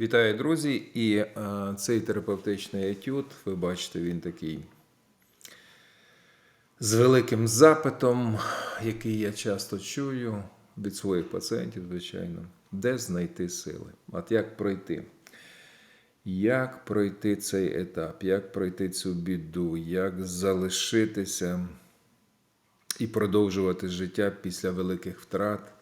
Вітаю, друзі! І е, цей терапевтичний етюд, ви бачите, він такий з великим запитом, який я часто чую від своїх пацієнтів, звичайно, де знайти сили? От як пройти? Як пройти цей етап, як пройти цю біду, як залишитися і продовжувати життя після великих втрат?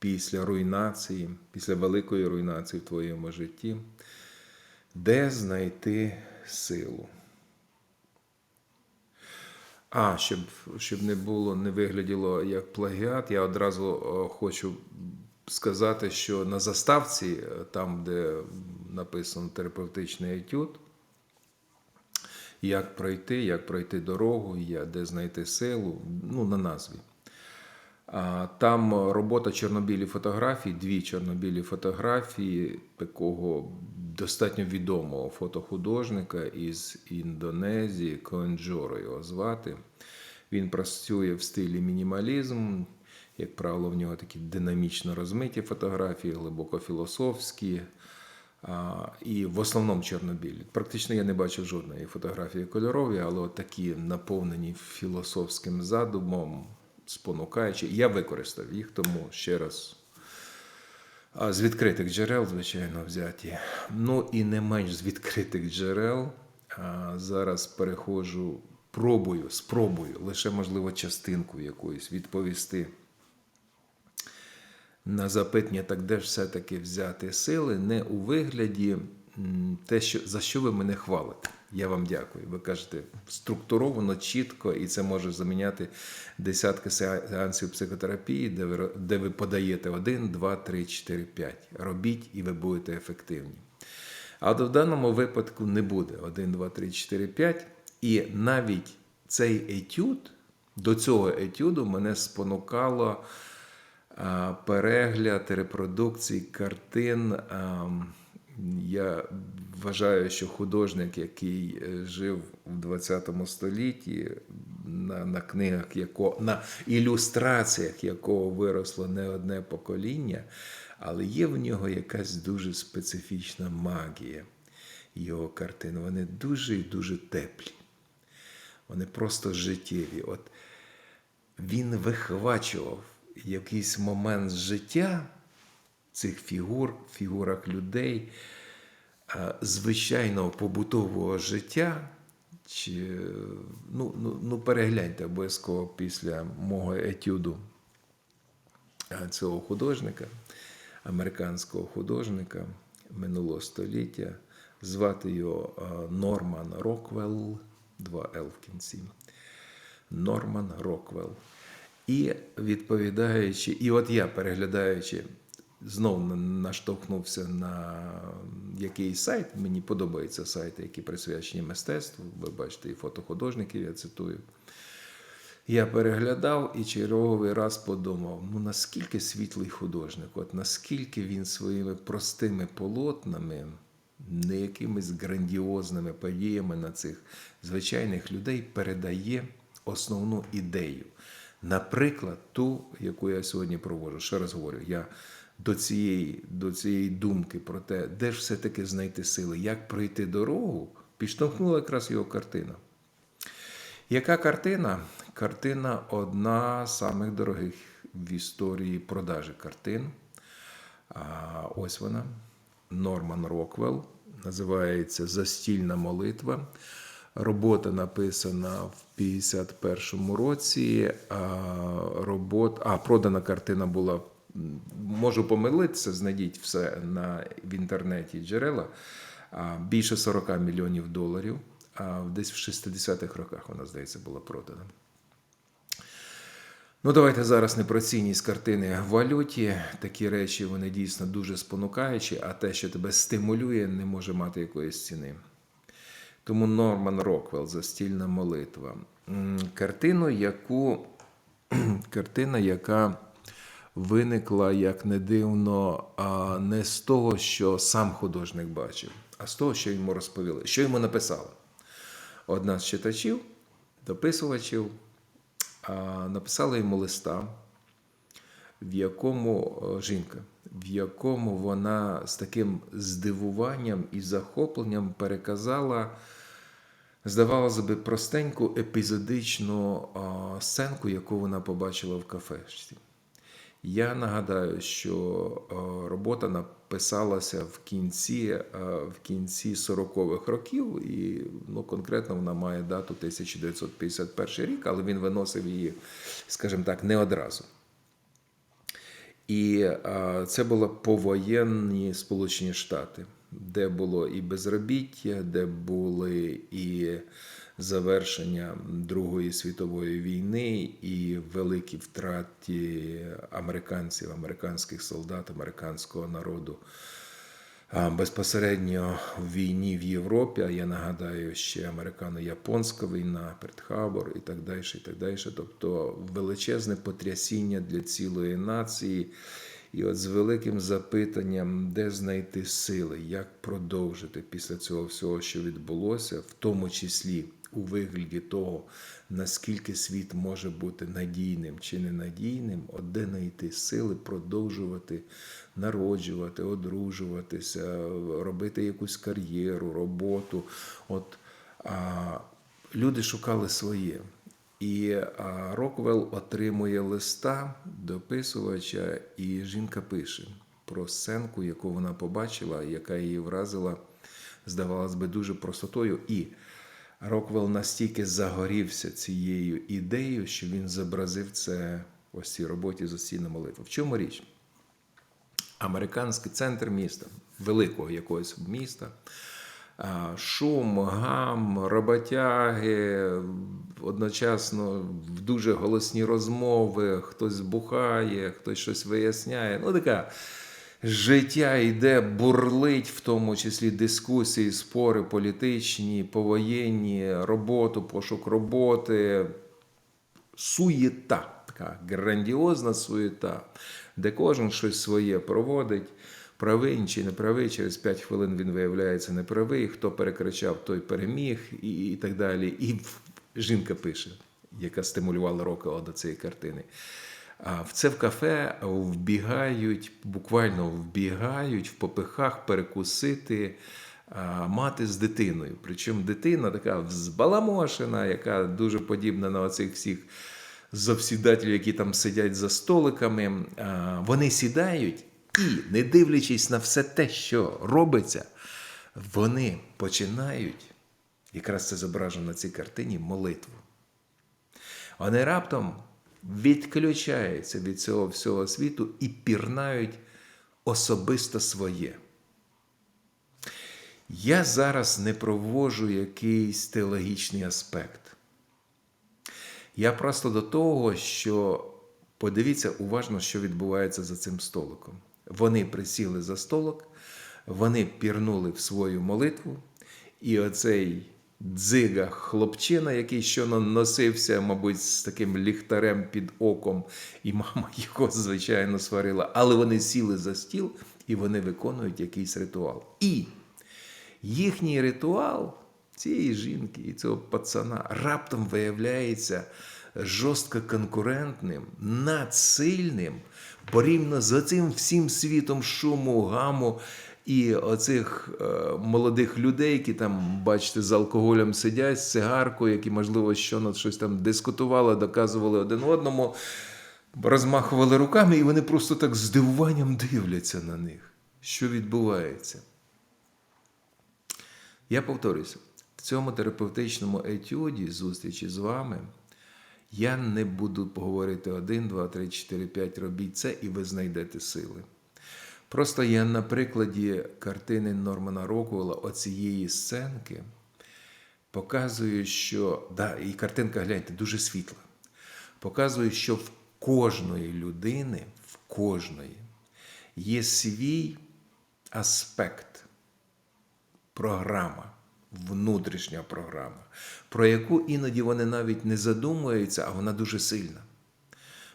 Після руйнації, після великої руйнації в твоєму житті, де знайти силу. А, щоб, щоб не було, не вигляділо як плагіат, я одразу хочу сказати, що на заставці, е, там, де написано терапевтичний етюд, як пройти, як пройти дорогу, де знайти силу, ну, на назві. Там робота чорнобілі фотографій, дві чорнобілі фотографії такого достатньо відомого фотохудожника із Індонезії, Коенджоро його звати. Він працює в стилі мінімалізм. Як правило, в нього такі динамічно розмиті фотографії, глибоко філософські. І в основному чорнобілі. Практично я не бачив жодної фотографії кольорові, але от такі наповнені філософським задумом, спонукаючи. Я використав їх, тому ще раз. З відкритих джерел, звичайно, взяті. Ну і не менш з відкритих джерел. Зараз переходжу, пробую, спробую, лише, можливо, частинку якоюсь відповісти на запитання, так де ж все-таки взяти сили, не у вигляді те, що, за що ви мене хвалите. Я вам дякую. Ви кажете структуровано, чітко, і це може заміняти десятки сеансів психотерапії, де ви, де ви подаєте один, два, три, чотири, п'ять. Робіть, і ви будете ефективні. А в даному випадку не буде 1, 2, 3, 4, 5. І навіть цей етюд, до цього етюду мене спонукало перегляд репродукцій картин. Я вважаю, що художник, який е, жив у 20 столітті, на, на книгах, яко, на ілюстраціях якого виросло не одне покоління, але є в нього якась дуже специфічна магія його картин. Вони дуже і дуже теплі. Вони просто життєві. От він вихвачував якийсь момент життя цих фігур, фігурах людей, звичайного побутового життя. Чи, ну, ну, ну, перегляньте обов'язково після мого етюду цього художника, американського художника минулого століття. Звати його Норман Роквелл, два Л в кінці. Норман Роквелл. І відповідаючи, і от я переглядаючи, знов наштовхнувся на якийсь сайт. Мені подобаються сайти, які присвячені мистецтву. Ви бачите, і фотохудожників я цитую. Я переглядав і черговий раз подумав: ну наскільки світлий художник, от наскільки він своїми простими полотнами, не якимись грандіозними подіями на цих звичайних людей передає основну ідею. Наприклад, ту, яку я сьогодні проводжу. Ще раз говорю, я до цієї, до цієї думки про те, де ж все-таки знайти сили, як пройти дорогу, підштовхнула якраз його картина. Яка картина? Картина одна з самих дорогих в історії продажі картин. А, ось вона. Норман Роквелл. Називається Застільна молитва. Робота написана в 51-му році. А, робот... а продана картина була. м, Можу помилитися, знайдіть все на, в інтернеті джерела. Більше 40 мільйонів доларів. Десь в 60-х роках вона, здається, була продана. Ну, давайте зараз не про цінність картини в валюті. Такі речі вони дійсно дуже спонукаючі, а те, що тебе стимулює, не може мати якоїсь ціни. Тому Норман Роквелл Застільна молитва. Картину, яку картина, яка виникла, як не дивно, не з того, що сам художник бачив, а з того, що йому розповіли, що йому написали. Одна з читачів, дописувачів, написала йому листа, в якому жінка, в якому вона з таким здивуванням і захопленням переказала, здавалося би, простеньку епізодичну сценку, яку вона побачила в кафешці. Я нагадаю, що е, робота написалася в кінці, е, в кінці 40-х років, і ну, конкретно вона має дату 1951 рік, але він виносив її, скажімо так, не одразу. І е, це були повоєнні Сполучені Штати, де було і безробіття, де були і завершення Другої світової війни, і великі втрати американців, американських солдат, американського народу. Безпосередньо в війні в Європі, а я нагадаю, ще американо-японська війна, Перт-Харбор і так далі. і так далі. Тобто величезне потрясіння для цілої нації. І от з великим запитанням, де знайти сили, як продовжити після цього всього, що відбулося, в тому числі у вигляді того, наскільки світ може бути надійним чи ненадійним, от де знайти сили продовжувати народжувати, одружуватися, робити якусь кар'єру, роботу. От а, люди шукали своє. І а, Роквелл отримує листа дописувача, і жінка пише про сценку, яку вона побачила, яка її вразила, здавалось би, дуже простотою. І Роквелл настільки загорівся цією ідеєю, що він зобразив це ось цій роботі з осінна молитва. В чому річ? Американський центр міста, великого якогось міста. Шум, гам, роботяги, одночасно дуже голосні розмови, хтось збухає, хтось щось виясняє. Ну, така життя йде, бурлить, в тому числі дискусії, спори політичні, повоєнні, роботу, пошук роботи, суєта, така грандіозна суєта, де кожен щось своє проводить. Правий чи не правий, через 5 хвилин він виявляється неправий, хто перекричав, той переміг, і, і так далі. І жінка пише, яка стимулювала Рокела до цієї картини. А в це в кафе вбігають, буквально вбігають в попихах перекусити мати з дитиною. Причому дитина така збаламошена, яка дуже подібна на оцих всіх завсідателів, які там сидять за столиками. Вони сідають і, не дивлячись на все те, що робиться, вони починають, якраз це зображено на цій картині, молитву. Вони раптом відключаються від цього всього світу і пірнають особисто своє. Я зараз не провожу якийсь теологічний аспект. Я просто до того, що подивіться уважно, що відбувається за цим столиком. Вони присіли за столик, вони пірнули в свою молитву, і оцей дзига хлопчина, який щойно носився, мабуть, з таким ліхтарем під оком, і мама його, звичайно, сварила. Але вони сіли за стіл і вони виконують якийсь ритуал. І їхній ритуал цієї жінки і цього пацана раптом виявляється жорстко конкурентним, надсильним, порівняно з цим всім світом шуму, гаму і оцих е, молодих людей, які там, бачите, з алкоголем сидять, з цигаркою, які, можливо, що щось там дискутували, доказували один одному, розмахували руками, і вони просто так здивуванням дивляться на них, що відбувається. Я повторюся, в цьому терапевтичному етюді зустрічі з вами. Я не буду говорити один, два, три, чотири, п'ять, робіть це, і ви знайдете сили. Просто я на прикладі картини Нормана Роквелла оцієї сценки показую, що да, і картинка, гляньте, дуже світла. Показую, що в кожної людини, в кожної є свій аспект, програма внутрішня програма, про яку іноді вони навіть не задумуються, а вона дуже сильна.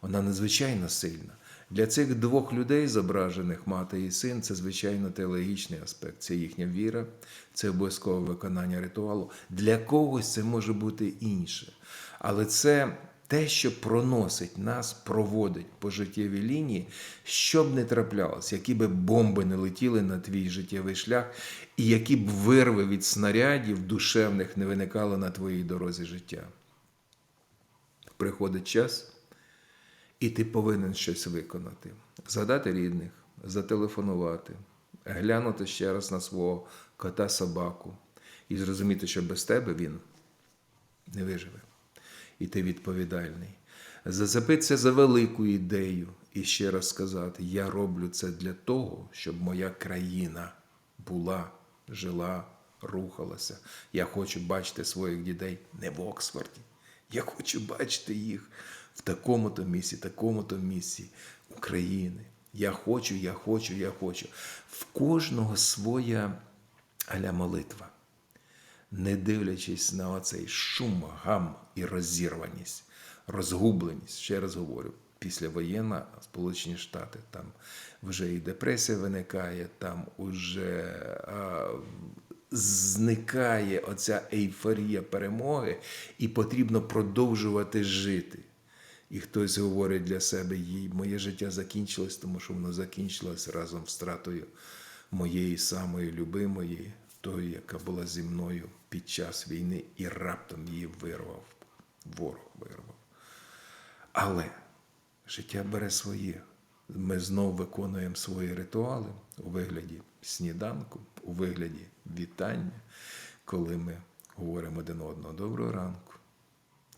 Вона надзвичайно сильна. Для цих двох людей, зображених мати і син, це звичайно теологічний аспект. Це їхня віра, це обов'язкове виконання ритуалу. Для когось це може бути інше. Але це те, що проносить нас, проводить по життєвій лінії, що б не траплялось, які б бомби не летіли на твій життєвий шлях, і які б вирви від снарядів душевних не виникали на твоїй дорозі життя. Приходить час, і ти повинен щось виконати. Згадати рідних, зателефонувати, глянути ще раз на свого кота собаку і зрозуміти, що без тебе він не виживе. І ти відповідальний. Зацепитися за велику ідею і ще раз сказати: я роблю це для того, щоб моя країна була, жила, рухалася. Я хочу бачити своїх дітей не в Оксфорді. Я хочу бачити їх в такому-то місці, такому-то місці України. Я хочу, я хочу, я хочу. В кожного своя аля молитва не дивлячись на оцей шум, гам і розірваність, розгубленість, ще раз говорю, післявоєнна Сполучені Штати, там вже і депресія виникає, там уже а, зникає оця ейфорія перемоги, і потрібно продовжувати жити. І хтось говорить для себе, їй моє життя закінчилось, тому що воно закінчилось разом з втратою моєї самої любимої, тої, яка була зі мною під час війни, і раптом її вирвав, ворог вирвав. Але життя бере своє. Ми знов виконуємо свої ритуали у вигляді сніданку, у вигляді вітання, коли ми говоримо один одного доброго ранку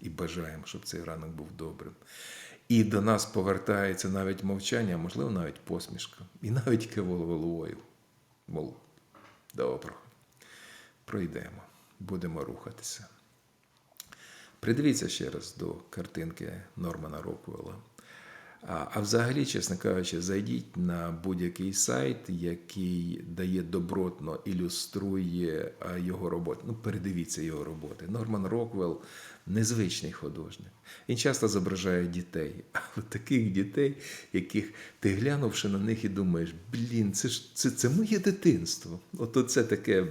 і бажаємо, щоб цей ранок був добрим. І до нас повертається навіть мовчання, а можливо, навіть посмішка, і навіть кивол головою. Мол, добро. Пройдемо, будемо рухатися. Придивіться ще раз до картинки Нормана Роквелла. А, взагалі, чесно кажучи, зайдіть на будь-який сайт, який дає добротно ілюструє його роботи. Ну, передивіться його роботи. Норман Роквелл незвичний художник. Він часто зображає дітей, але таких дітей, яких ти глянувши на них і думаєш, блін, це ж це, це моє дитинство. От це таке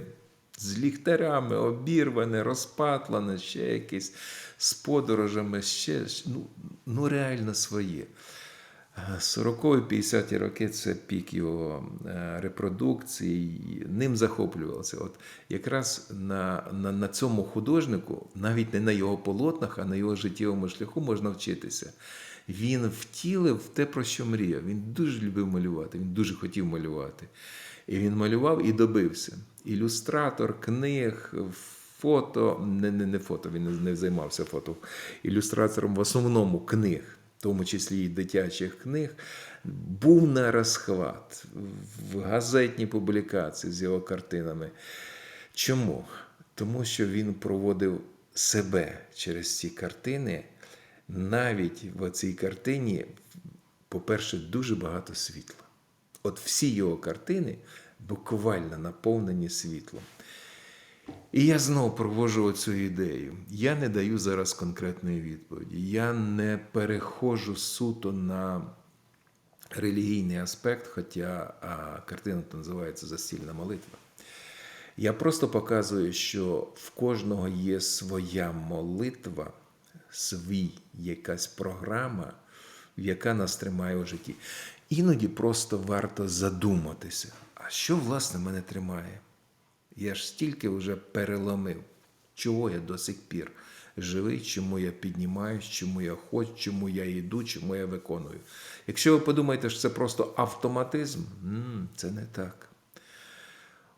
з ліхтарями, обірване, розпатлене, ще якесь з подорожами, ще ну, ну реально своє. 40-50-ті роки це пік його е, репродукції, ним захоплювався. От якраз на, на, на цьому художнику, навіть не на його полотнах, а на його життєвому шляху можна вчитися. Він втілив те, про що мріяв. Він дуже любив малювати, він дуже хотів малювати. І він малював і добився. Ілюстратор, книг, фото, не не, не фото, він не, займався фото, ілюстратором в основному книг, в тому числі і дитячих книг, був на розхват в газетній публікації з його картинами. Чому? Тому що він проводив себе через ці картини. Навіть в цій картині, по-перше, дуже багато світла. От всі його картини буквально наповнені світлом. І я знову провожу цю ідею. Я не даю зараз конкретної відповіді. Я не перехожу суто на релігійний аспект, хоча а, картина називається Застільна молитва. Я просто показую, що в кожного є своя молитва, свій якась програма, яка нас тримає у житті. Іноді просто варто задуматися, що власне мене тримає? Я ж стільки вже переломив, чого я до сих пір живий, чому я піднімаюсь, чому я хочу, чому я йду, чому я виконую. Якщо ви подумаєте, що це просто автоматизм, це не так.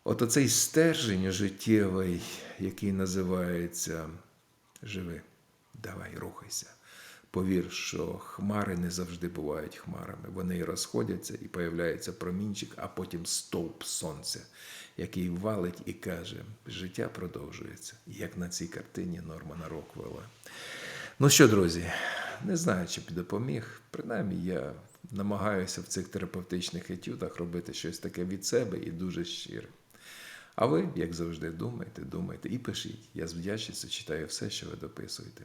От оцей стержень життєвий, який називається живи, давай, рухайся. Повір, що хмари не завжди бувають хмарами. Вони розходяться, і появляється промінчик, а потім стовп сонця, який валить і каже: життя продовжується, як на цій картині Нормана Роквелла. Ну що, друзі, не знаю, чи допоміг. Принаймні, я намагаюся в цих терапевтичних етюдах робити щось таке від себе і дуже щире. А ви, як завжди, думайте, думайте і пишіть. Я з вдячністю читаю все, що ви дописуєте.